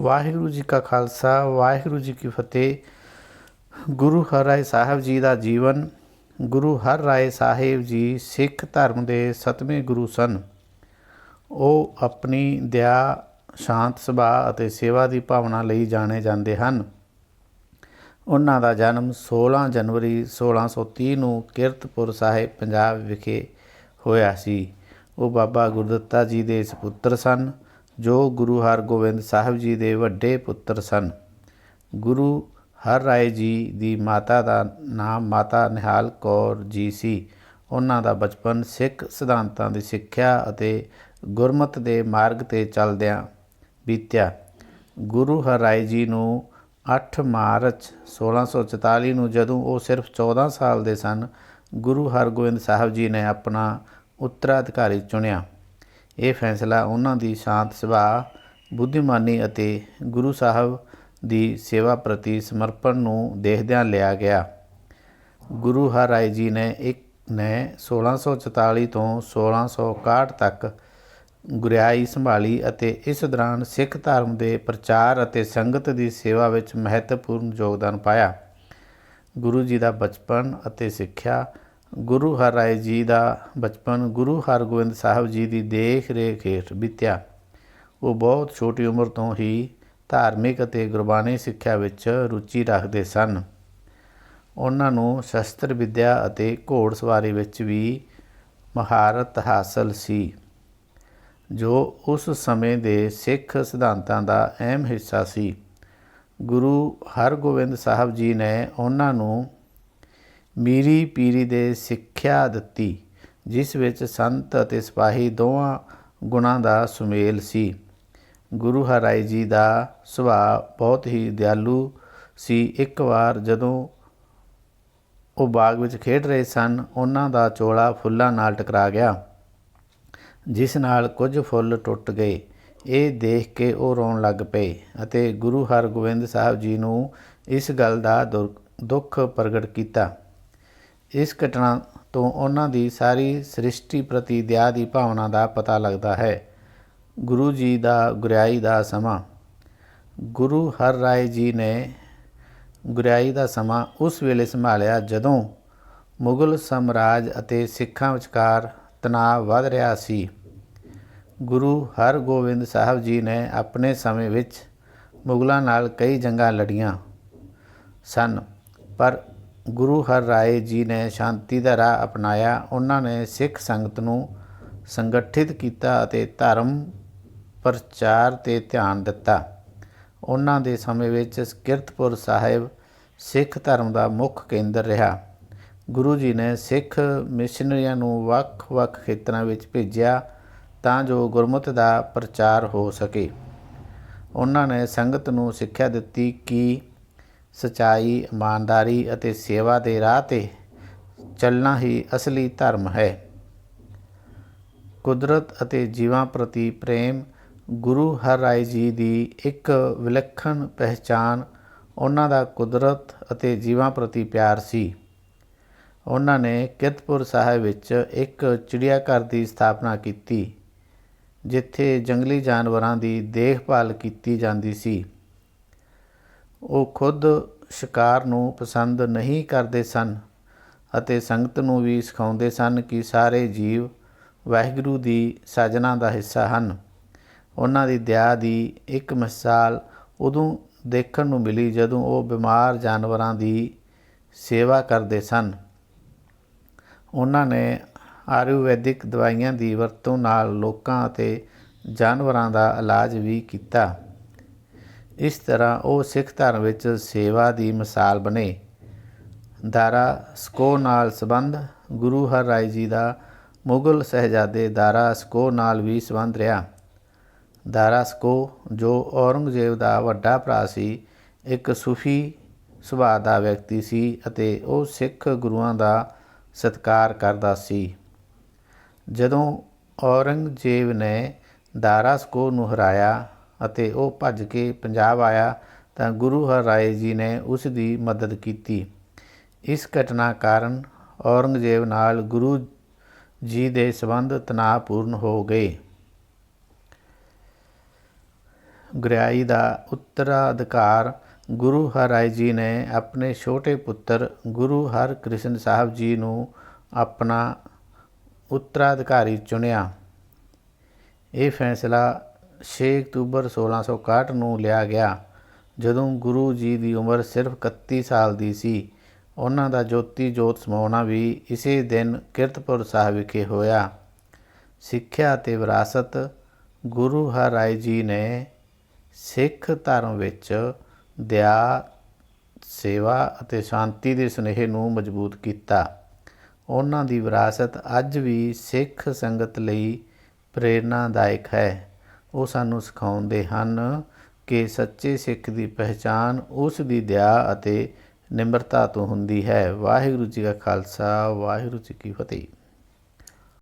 ਵਾਹਿਗੁਰੂ ਜੀ ਕਾ ਖਾਲਸਾ, ਵਾਹਿਗੁਰੂ ਜੀ ਕੀ ਫਤਿਹ। ਗੁਰੂ ਹਰਿ ਸਾਹਿਬ ਜੀ ਦਾ ਜੀਵਨ, ਗੁਰੂ ਹਰਿ ਸਾਹਿਬ ਜੀ ਸਿੱਖ ਧਰਮ ਦੇ ਸਤਵੇਂ ਗੁਰੂ ਸਨ। ਉਹ ਆਪਣੀ ਦਇਆ, ਸ਼ਾਂਤ ਸੁਭਾਅ ਅਤੇ ਸੇਵਾ ਦੀ ਭਾਵਨਾ ਲਈ ਜਾਣੇ ਜਾਂਦੇ ਹਨ। ਉਹਨਾਂ ਦਾ ਜਨਮ 16 ਜਨਵਰੀ 1630 ਨੂੰ ਕਿਰਤਪੁਰ ਸਾਹਿਬ, ਪੰਜਾਬ ਵਿਖੇ ਹੋਇਆ ਸੀ। ਉਹ ਬਾਬਾ ਗੁਰਦੱਤਾ ਜੀ ਦੇ ਸੁਪੁੱਤਰ ਸਨ। ਜੋ ਗੁਰੂ ਹਰਗੋਬਿੰਦ ਸਾਹਿਬ ਜੀ ਦੇ ਵੱਡੇ ਪੁੱਤਰ ਸਨ। ਗੁਰੂ ਹਰ ਰਾਏ ਜੀ ਦੀ ਮਾਤਾ ਦਾ ਨਾਮ ਮਾਤਾ ਨਿਹਾਲ ਕੌਰ ਜੀ ਸੀ। ਉਹਨਾਂ ਦਾ ਬਚਪਨ ਸਿੱਖ ਸਿਧਾਂਤਾਂ ਦੀ ਸਿੱਖਿਆ ਅਤੇ ਗੁਰਮਤ ਦੇ ਮਾਰਗ ਤੇ ਚੱਲਦਿਆਂ ਬੀਤਿਆ। ਗੁਰੂ ਹਰ ਰਾਏ ਜੀ ਨੂੰ 8 ਮਾਰਚ 1644 ਨੂੰ ਜਦੋਂ ਉਹ ਸਿਰਫ 14 ਸਾਲ ਦੇ ਸਨ, ਗੁਰੂ ਹਰਗੋਬਿੰਦ ਸਾਹਿਬ ਜੀ ਨੇ ਆਪਣਾ ਉੱਤਰਾਧਿਕਾਰੀ ਚੁਣਿਆ। ਇਹ ਫੈਸਲਾ ਉਹਨਾਂ ਦੀ ਸ਼ਾਂਤ ਸੁਭਾਅ ਬੁੱਧੀਮਾਨੀ ਅਤੇ ਗੁਰੂ ਸਾਹਿਬ ਦੀ ਸੇਵਾ ਪ੍ਰਤੀ ਸਮਰਪਣ ਨੂੰ ਦੇਖਦਿਆਂ ਲਿਆ ਗਿਆ। ਗੁਰੂ ਹਰਿ ਜੀ ਨੇ ਇੱਕ ਨੇ 1644 ਤੋਂ 1661 ਤੱਕ ਗੁਰਿਆਈ ਸੰਭਾਲੀ ਅਤੇ ਇਸ ਦੌਰਾਨ ਸਿੱਖ ਧਰਮ ਦੇ ਪ੍ਰਚਾਰ ਅਤੇ ਸੰਗਤ ਦੀ ਸੇਵਾ ਵਿੱਚ ਮਹੱਤਵਪੂਰਨ ਯੋਗਦਾਨ ਪਾਇਆ। ਗੁਰੂ ਜੀ ਦਾ ਬਚਪਨ ਅਤੇ ਸਿੱਖਿਆ ਗੁਰੂ ਹਰਿ ਜੀ ਦਾ ਬਚਪਨ, ਗੁਰੂ ਹਰਗੋਬਿੰਦ ਸਾਹਿਬ ਜੀ ਦੀ ਦੇਖ ਰੇਖ ਹੇਠ ਬੀਤਿਆ। ਉਹ ਬਹੁਤ ਛੋਟੀ ਉਮਰ ਤੋਂ ਹੀ ਧਾਰਮਿਕ ਅਤੇ ਗੁਰਬਾਣੀ ਸਿੱਖਿਆ ਵਿੱਚ ਰੁਚੀ ਰੱਖਦੇ ਸਨ। ਉਹਨਾਂ ਨੂੰ ਸ਼ਸਤਰ ਵਿੱਦਿਆ ਅਤੇ ਘੋੜਸਵਾਰੀ ਵਿੱਚ ਵੀ ਮਹਾਰਤ ਹਾਸਲ ਸੀ, ਜੋ ਉਸ ਸਮੇਂ ਦੇ ਸਿੱਖ ਸਿਧਾਂਤਾਂ ਦਾ ਅਹਿਮ ਹਿੱਸਾ ਸੀ। ਗੁਰੂ ਹਰਗੋਬਿੰਦ ਸਾਹਿਬ ਜੀ ਨੇ ਉਹਨਾਂ ਨੂੰ ਮੀਰੀ ਪੀਰੀ ਦੇ ਸਿੱਖਿਆ ਦਿੱਤੀ, ਜਿਸ ਵਿੱਚ ਸੰਤ ਅਤੇ ਸਿਪਾਹੀ ਦੋਵਾਂ ਗੁਣਾਂ ਦਾ ਸੁਮੇਲ ਸੀ। ਗੁਰੂ ਹਰਾਈ ਜੀ ਦਾ ਸੁਭਾਅ ਬਹੁਤ ਹੀ ਦਿਆਲੂ ਸੀ। ਇੱਕ ਵਾਰ ਜਦੋਂ ਉਹ ਬਾਗ ਵਿੱਚ ਖੇਡ ਰਹੇ ਸਨ, ਉਹਨਾਂ ਦਾ ਚੋਲਾ ਫੁੱਲਾਂ ਨਾਲ ਟਕਰਾ ਗਿਆ, ਜਿਸ ਨਾਲ ਕੁਝ ਫੁੱਲ ਟੁੱਟ ਗਏ। ਇਹ ਦੇਖ ਕੇ ਉਹ ਰੋਣ ਲੱਗ ਪਏ ਅਤੇ ਗੁਰੂ ਹਰਗੋਬਿੰਦ ਸਾਹਿਬ ਜੀ ਨੂੰ ਇਸ ਗੱਲ ਦਾ ਦੁੱਖ ਪ੍ਰਗਟ ਕੀਤਾ। ਇਸ ਘਟਨਾ ਤੋਂ ਉਹਨਾਂ ਦੀ ਸਾਰੀ ਸ੍ਰਿਸ਼ਟੀ ਪ੍ਰਤੀ ਦਇਆ ਦੀ ਭਾਵਨਾ ਦਾ ਪਤਾ ਲੱਗਦਾ ਹੈ। ਗੁਰੂ ਜੀ ਦਾ ਗੁਰਿਆਈ ਦਾ ਸਮਾਂ। ਗੁਰੂ ਹਰ ਰਾਏ ਜੀ ਨੇ ਗੁਰਿਆਈ ਦਾ ਸਮਾਂ ਉਸ ਵੇਲੇ ਸੰਭਾਲਿਆ ਜਦੋਂ ਮੁਗਲ ਸਾਮਰਾਜ ਅਤੇ ਸਿੱਖਾਂ ਵਿਚਕਾਰ ਤਣਾਅ ਵਧ ਰਿਹਾ ਸੀ। ਗੁਰੂ ਹਰਗੋਬਿੰਦ ਸਾਹਿਬ ਜੀ ਨੇ ਆਪਣੇ ਸਮੇਂ ਵਿੱਚ ਮੁਗਲਾਂ ਨਾਲ ਕਈ ਜੰਗਾਂ ਲੜੀਆਂ ਸਨ, ਪਰ ਗੁਰੂ ਹਰ ਰਾਏ ਜੀ ਨੇ ਸ਼ਾਂਤੀ ਦਾ ਰਾਹ ਅਪਣਾਇਆ। ਉਹਨਾਂ ਨੇ ਸਿੱਖ ਸੰਗਤ ਨੂੰ ਸੰਗਠਿਤ ਕੀਤਾ ਅਤੇ ਧਰਮ ਪ੍ਰਚਾਰ ਤੇ ਧਿਆਨ ਦਿੱਤਾ। ਉਹਨਾਂ ਦੇ ਸਮੇਂ ਵਿੱਚ ਕਿਰਤਪੁਰ ਸਾਹਿਬ ਸਿੱਖ ਧਰਮ ਦਾ ਮੁੱਖ ਕੇਂਦਰ ਰਿਹਾ। ਗੁਰੂ ਜੀ ਨੇ ਸਿੱਖ ਮਿਸ਼ਨਰੀਆਂ ਨੂੰ ਵੱਖ-ਵੱਖ ਖੇਤਰਾਂ ਵਿੱਚ ਭੇਜਿਆ ਤਾਂ ਜੋ ਗੁਰਮਤਿ ਦਾ ਪ੍ਰਚਾਰ ਹੋ ਸਕੇ। ਉਹਨਾਂ ਨੇ ਸੰਗਤ ਨੂੰ ਸਿੱਖਿਆ ਦਿੱਤੀ ਕਿ ਸਚਾਈ, ਇਮਾਨਦਾਰੀ ਅਤੇ ਸੇਵਾ ਦੇ ਰਾਹ ਤੇ ਚੱਲਣਾ ਹੀ ਅਸਲੀ ਧਰਮ ਹੈ। ਕੁਦਰਤ ਅਤੇ ਜੀਵਾਂ ਪ੍ਰਤੀ ਪ੍ਰੇਮ ਗੁਰੂ ਹਰ ਰਾਏ ਜੀ ਦੀ ਇੱਕ ਵਿਲੱਖਣ ਪਹਿਚਾਨ ਉਹਨਾਂ ਦਾ ਕੁਦਰਤ ਅਤੇ ਜੀਵਾਂ ਪ੍ਰਤੀ ਪਿਆਰ ਸੀ। ਉਹਨਾਂ ਨੇ ਕਿਰਤਪੁਰ ਸਾਹਿਬ ਵਿੱਚ ਇੱਕ ਚਿੜੀਆ ਘਰ ਦੀ ਸਥਾਪਨਾ ਕੀਤੀ, ਜਿੱਥੇ ਜੰਗਲੀ ਜਾਨਵਰਾਂ ਦੀ ਦੇਖਭਾਲ ਕੀਤੀ ਜਾਂਦੀ ਸੀ। ਉਹ ਖੁਦ ਸ਼ਿਕਾਰ ਨੂੰ ਪਸੰਦ ਨਹੀਂ ਕਰਦੇ ਸਨ ਅਤੇ ਸੰਗਤ ਨੂੰ ਵੀ ਸਿਖਾਉਂਦੇ ਸਨ ਕਿ ਸਾਰੇ ਜੀਵ ਵਾਹਿਗੁਰੂ ਦੀ ਸਾਜਨਾ ਦਾ ਹਿੱਸਾ ਹਨ। ਉਹਨਾਂ ਦੀ ਦਇਆ ਦੀ ਇੱਕ ਮਿਸਾਲ ਉਦੋਂ ਦੇਖਣ ਨੂੰ ਮਿਲੀ ਜਦੋਂ ਉਹ ਬਿਮਾਰ ਜਾਨਵਰਾਂ ਦੀ ਸੇਵਾ ਕਰਦੇ ਸਨ। ਉਹਨਾਂ ਨੇ ਆਯੁਰਵੈਦਿਕ ਦਵਾਈਆਂ ਦੀ ਵਰਤੋਂ ਨਾਲ ਲੋਕਾਂ ਅਤੇ ਜਾਨਵਰਾਂ ਦਾ ਇਲਾਜ ਵੀ ਕੀਤਾ। ਇਸ ਤਰ੍ਹਾਂ ਉਹ ਸਿੱਖ ਧਰਮ ਵਿੱਚ ਸੇਵਾ ਦੀ ਮਿਸਾਲ ਬਣੇ। ਦਾਰਾ ਸਕੋ ਨਾਲ ਸੰਬੰਧ, ਗੁਰੂ ਹਰ ਰਾਏ ਜੀ ਦਾ ਮੁਗਲ ਸਹਜਾਦੇ ਦਾਰਾ ਸਕੋ ਨਾਲ ਵੀ ਸੰਬੰਧ ਰਿਹਾ। ਦਾਰਾ ਸਕੋ, ਜੋ ਔਰੰਗਜ਼ੇਬ ਦਾ ਵੱਡਾ ਭਰਾ ਸੀ, ਇੱਕ ਸੂਫੀ ਸੁਭਾਅ ਦਾ ਵਿਅਕਤੀ ਸੀ ਅਤੇ ਉਹ ਸਿੱਖ ਗੁਰੂਆਂ ਦਾ ਸਤਕਾਰ ਕਰਦਾ ਸੀ। ਜਦੋਂ ਔਰੰਗਜ਼ੇਬ ਨੇ ਦਾਰਾ ਸਕੋ ਨੂੰ ਹਰਾਇਆ ਅਤੇ ਉਹ ਭੱਜ ਕੇ ਪੰਜਾਬ ਆਇਆ ਤਾਂ ਗੁਰੂ ਹਰਿ ਜੀ ਨੇ ਉਸ ਦੀ ਮਦਦ ਕੀਤੀ। ਇਸ ਘਟਨਾ ਕਾਰਨ ਔਰੰਗਜ਼ੇਬ ਨਾਲ ਗੁਰੂ ਜੀ ਦੇ ਸਬੰਧ ਤਣਾਅਪੂਰਨ ਹੋ ਗਏ। ਗੁਰਿਆਈ ਦਾ ਉੱਤਰਾਧਿਕਾਰ ਗੁਰੂ ਹਰਿ ਜੀ ਨੇ ਆਪਣੇ ਛੋਟੇ ਪੁੱਤਰ ਗੁਰੂ ਹਰਕ੍ਰਿਸ਼ਨ ਸਾਹਿਬ ਜੀ ਨੂੰ ਆਪਣਾ ਉੱਤਰਾਧਿਕਾਰੀ ਚੁਣਿਆ। ਇਹ ਫੈਸਲਾ 6 ਅਕਤੂਬਰ 1661 ਨੂੰ ਲਿਆ ਗਿਆ, ਜਦੋਂ ਗੁਰੂ ਜੀ ਦੀ ਉਮਰ ਸਿਰਫ 31 ਸਾਲ ਦੀ ਸੀ। ਉਹਨਾਂ ਦਾ ਜੋਤੀ ਜੋਤ ਸਮਾਉਣਾ ਵੀ ਇਸੇ ਦਿਨ ਕਿਰਤਪੁਰ ਸਾਹਿਬ ਵਿਖੇ ਹੋਇਆ। ਸਿੱਖਿਆ ਅਤੇ ਵਿਰਾਸਤ, ਗੁਰੂ ਹਰਿ ਜੀ ਨੇ ਸਿੱਖ ਧਰਮ ਵਿੱਚ ਦਇਆ, ਸੇਵਾ ਅਤੇ ਸ਼ਾਂਤੀ ਦੇ ਸੁਨੇਹੇ ਨੂੰ ਮਜ਼ਬੂਤ ਕੀਤਾ। ਉਹਨਾਂ ਦੀ ਵਿਰਾਸਤ ਅੱਜ ਵੀ ਸਿੱਖ ਸੰਗਤ ਲਈ ਪ੍ਰੇਰਨਾਦਾਇਕ ਹੈ। ਉਹ ਸਾਨੂੰ ਸਿਖਾਉਂਦੇ ਹਨ ਕਿ ਸੱਚੇ ਸਿੱਖ ਦੀ ਪਹਿਚਾਨ ਉਸ ਦੀ ਦਇਆ ਅਤੇ ਨਿਮਰਤਾ ਤੋਂ ਹੁੰਦੀ ਹੈ। ਵਾਹਿਗੁਰੂ ਜੀ ਕਾ ਖਾਲਸਾ, ਵਾਹਿਗੁਰੂ ਜੀ ਕੀ ਫਤਿਹ।